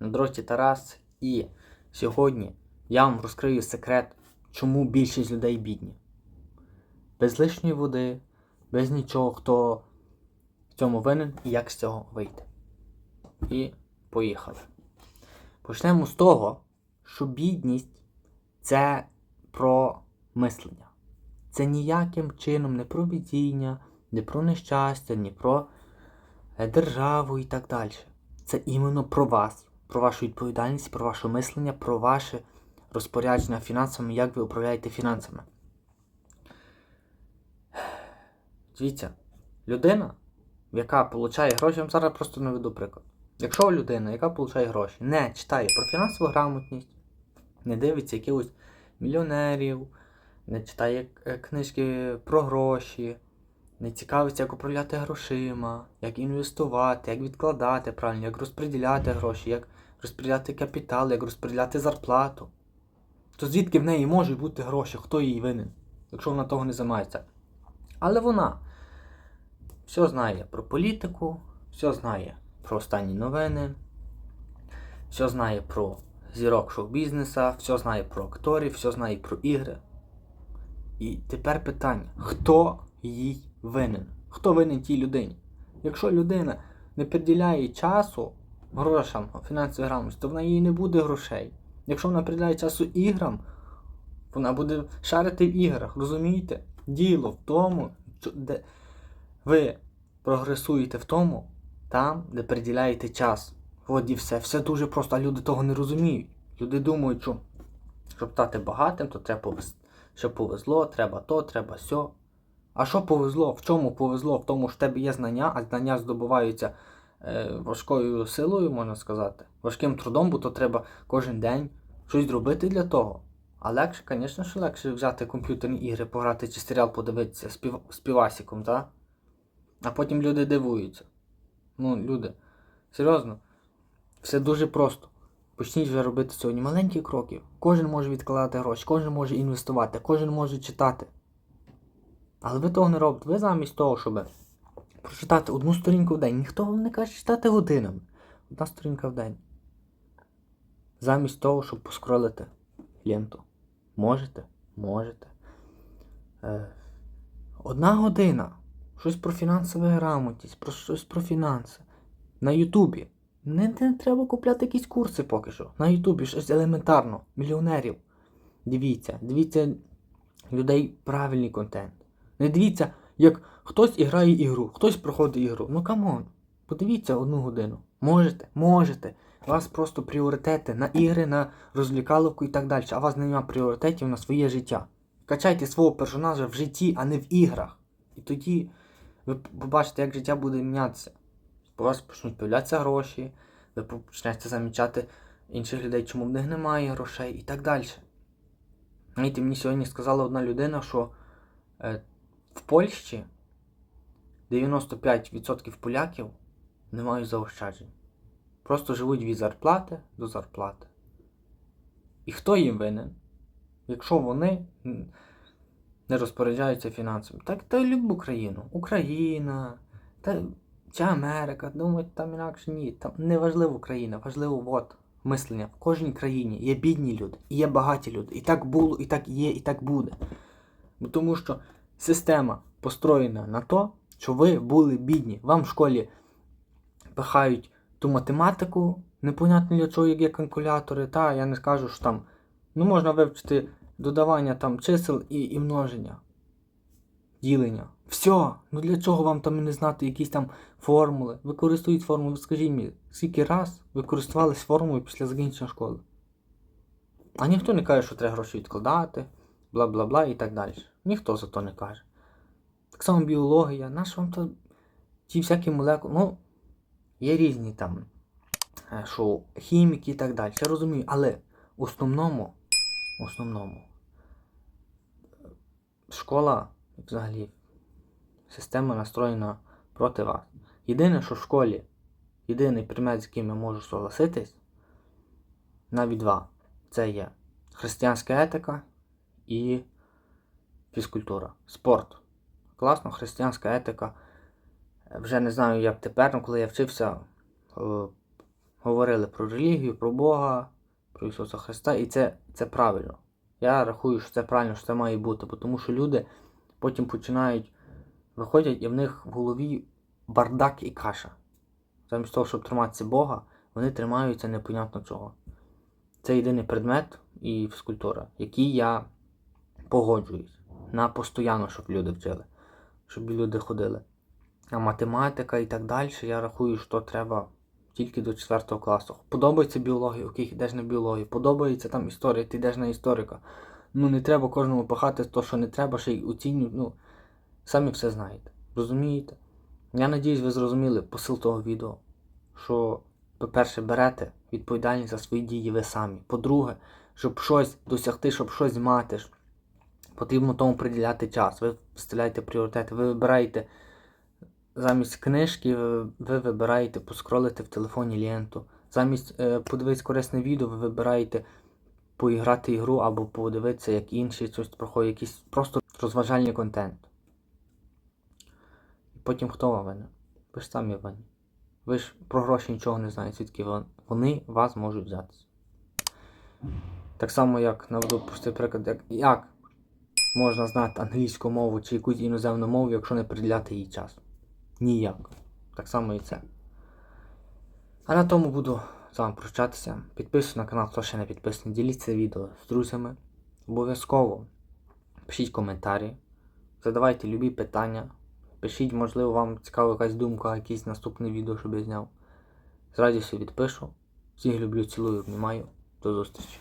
на дроті Тарас, і сьогодні я вам розкрию секрет, чому більшість людей бідні. Без лишньої води, без нічого, хто в цьому винен і як з цього вийти. І поїхали. Почнемо з того, що бідність це про мислення. Це ніяким чином не про везіння, не про нещастя, не про е, державу і так далі. Це іменно про вас, про вашу відповідальність, про ваше мислення, про ваше розпорядження фінансами, як ви управляєте фінансами. Дивіться, людина, яка отримує гроші, я вам зараз просто наведу приклад. Якщо людина, яка отримує гроші, не читає про фінансову грамотність, не дивиться якихось мільйонерів, не читає е, книжки про гроші, не цікавиться, як управляти грошима, як інвестувати, як відкладати правильно, як розподіляти гроші, як розподіляти капітал, як розподіляти зарплату. То звідки в неї можуть бути гроші, хто їй винен, якщо вона того не займається. Але вона все знає про політику, все знає про останні новини, все знає про зірок шоу-бізнеса, все знає про акторів, все знає про ігри. І тепер питання: хто їй винен? Хто винен тій людині? Якщо людина не приділяє часу грошам, фінансовій грамотності, то в неї не буде грошей. Якщо вона приділяє часу іграм, вона буде шарити в іграх, розумієте? Діло в тому, що де ви прогресуєте в тому, там, де приділяєте час. От і все. Все дуже просто, а люди того не розуміють. Люди думають, що щоб стати багатим, то треба повез... щоб повезло, треба то, треба сьо. А що повезло? В чому повезло? В тому що в тебе є знання, а знання здобуваються важкою силою, можна сказати, важким трудом, бо то треба кожен день щось зробити для того. А легше, звісно, що легше взяти комп'ютерні ігри, пограти чи серіал подивитися з, пів... півасіком, так? А потім люди дивуються. Ну, люди, серйозно, все дуже просто. Почніть вже робити сьогодні маленькі кроки. Кожен може відкладати гроші, кожен може інвестувати, кожен може читати. Але ви того не робите. Ви замість того, щоб прочитати одну сторінку в день, ніхто вам не каже читати годинами. Одна сторінка в день. Замість того, щоб поскролити ленту. Можете? Можете. Е, одна година. Щось про фінансову грамотність, про щось про фінанси. На Ютубі. Не, не треба купляти якісь курси поки що. На Ютубі щось елементарно. Мільйонерів. Дивіться, дивіться людей правильний контент. Не дивіться, як хтось іграє ігру, хтось проходить ігру. Ну камон, подивіться одну годину. Можете, можете. У вас просто пріоритети на ігри, на розвлікаловку і так далі. А у вас немає пріоритетів на своє життя. Качайте свого персонажа в житті, а не в іграх. І тоді ви побачите, як життя буде мінятися. У вас почнуть з'являтися гроші, ви почнете замічати інших людей, чому в них немає грошей і так далі. Знаєте, мені сьогодні сказала одна людина, що е, в Польщі 95% поляків не мають заощаджень. Просто живуть від зарплати до зарплати. І хто їм винен? Якщо вони не розпоряджаються фінансами. Так та любу країну. Україна, та чи Америка, думають, там інакше ні. Там не важливо країна, важливо от, мислення. В кожній країні є бідні люди, і є багаті люди. І так було, і так є, і так буде. Тому що система построєна на то, що ви були бідні. Вам в школі пихають ту математику, непонятно для чого як є калькулятори, та я не скажу, що там ну можна вивчити додавання там чисел і, і множення. Ділення. Все. Ну для чого вам там не знати якісь там формули? Ви користуєте формулою, скажіть мені, скільки раз ви користувалися формулою після закінчення школи? А ніхто не каже, що треба гроші відкладати, бла бла бла і так далі. Ніхто за то не каже. Так само біологія, наш вам то ті всякі молекули. Ну, є різні там, е, що хіміки і так далі. Я розумію, але в основному, в основному, школа взагалі система настроєна проти вас. Єдине, що в школі, єдиний предмет, з яким я можу согласитись, навіть два. Це є християнська етика і фізкультура. Спорт. Класно, християнська етика. Вже не знаю, як тепер, але коли я вчився, говорили про релігію, про Бога, про Ісуса Христа, і це, це правильно. Я рахую, що це правильно, що це має бути, бо тому що люди потім починають виходять, і в них в голові бардак і каша. Замість того, щоб триматися Бога, вони тримаються непонятно чого. Це єдиний предмет і фізкультура, який я погоджуюсь на постійно, щоб люди вчили, щоб люди ходили. А математика і так далі, я рахую, що треба тільки до 4 класу. Подобається біологія, окей, йдеш на біологію. Подобається там історія, ти йдеш на історика. Ну не треба кожному пахати то, що не треба, ще й оцінюють. Ну, самі все знаєте. Розумієте? Я надіюсь, ви зрозуміли посил того відео, що, по-перше, берете відповідальність за свої дії ви самі. По-друге, щоб щось досягти, щоб щось мати, потрібно тому приділяти час. Ви вставляєте пріоритети, ви вибираєте замість книжки, ви, ви вибираєте поскролити в телефоні ленту. Замість е, подивитись корисне відео, ви вибираєте поіграти ігру або подивитися, як інші щось проходять, якийсь просто розважальний контент. І потім хто вам винен? Ви ж самі винні. Ви ж про гроші нічого не знаєте, звідки вони вас можуть взятися. Так само, як наведу простий приклад, як, як можна знати англійську мову чи якусь іноземну мову, якщо не приділяти їй час. Ніяк. Так само і це. А на тому буду з вами прощатися. Підписуйтесь на канал, хто ще не підписаний. Діліться відео з друзями. Обов'язково пишіть коментарі, задавайте любі питання. Пишіть, можливо, вам цікава якась думка, якесь наступне відео, щоб я зняв. З радістю відпишу. Всіх люблю, цілую, обнімаю. До зустрічі.